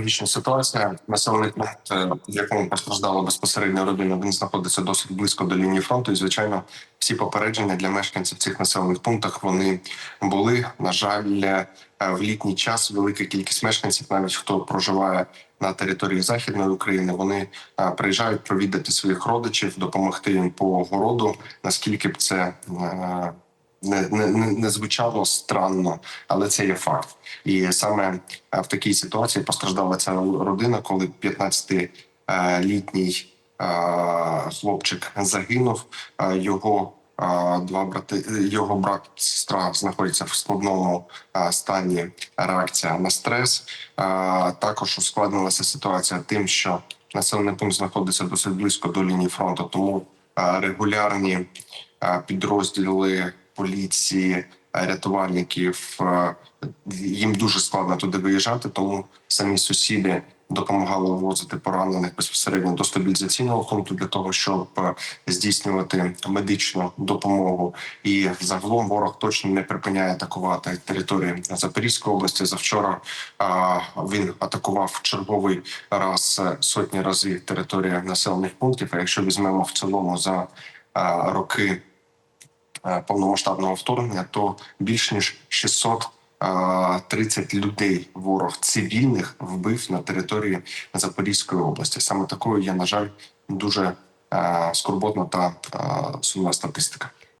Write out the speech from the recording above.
трагічна ситуація. Населений пункт, е, в якому постраждала безпосередньо родина, він знаходиться досить близько до лінії фронту. І звичайно, всі попередження для мешканців цих населених пунктах вони були. На жаль, е, в літній час велика кількість мешканців, навіть хто проживає на території західної України, вони е, приїжджають провідати своїх родичів, допомогти їм по городу. Наскільки б це е, не, не, не, не звучало странно, але це є факт. І саме е, в такій ситуації постраждала ця родина, коли 15-літній е, хлопчик загинув. Е, Його е, два брати, його брат сестра знаходяться в складному е, стані реакція на стрес. Е, Також ускладнилася ситуація тим, що населений пункт знаходиться досить близько до лінії фронту, тому е, регулярні е, підрозділи поліції, е, рятувальників. е, Їм дуже складно туди виїжджати, тому самі сусіди допомагали вивозити поранених безпосередньо до стабілізаційного пункту для того, щоб е, здійснювати медичну допомогу. І загалом ворог точно не припиняє атакувати території Запорізької області. Завчора він атакував черговий раз сотні разів території населених пунктів. А якщо візьмемо в цілому за роки повномасштабного вторгнення, то більш ніж 630 людей ворог цивільних вбив на території Запорізької області. Саме такою є, на жаль, дуже е, скорботна та е, сумна статистика.